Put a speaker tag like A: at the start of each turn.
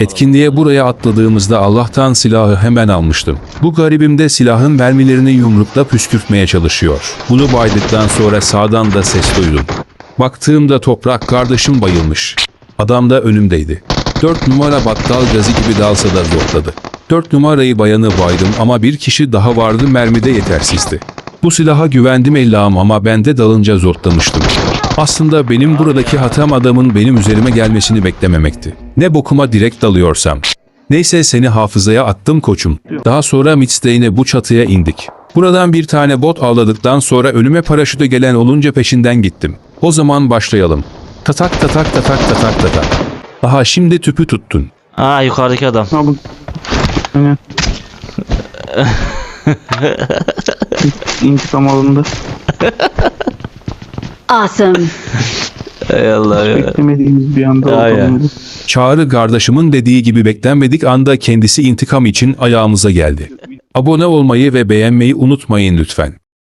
A: Etkinliğe buraya atladığımızda Allah'tan silahı hemen almıştım. Bu garibim de silahın mermilerini yumrukla püskürtmeye çalışıyor. Bunu baydıktan sonra sağdan da ses duydum. Baktığımda toprak kardeşim bayılmış. Adam da önümdeydi. Dört numara battal gazı gibi dalsa da zorladı. Dört numarayı bayanı baydım ama bir kişi daha vardı mermide yetersizdi. Bu silaha güvendim ellam ama ben de dalınca zorlamıştım. Aslında benim buradaki hatam adamın benim üzerime gelmesini beklememekti. Ne bokuma direkt dalıyorsam. Neyse seni hafızaya attım koçum. Daha sonra Midstay'ine bu çatıya indik. Buradan bir tane bot avladıktan sonra önüme paraşüte gelen olunca peşinden gittim. O zaman başlayalım. Tatak tatak tatak tatak tatak. Aha şimdi tüpü tuttun.
B: Aa yukarıdaki adam.
C: Alın. Aynen. İntikam alındı.
D: Awesome.
B: Ey Allah ya.
C: Beklemediğimiz bir anda
B: Aynen.
C: alındı.
A: Çağrı kardeşimin dediği gibi beklenmedik anda kendisi intikam için ayağımıza geldi. Abone olmayı ve beğenmeyi unutmayın lütfen.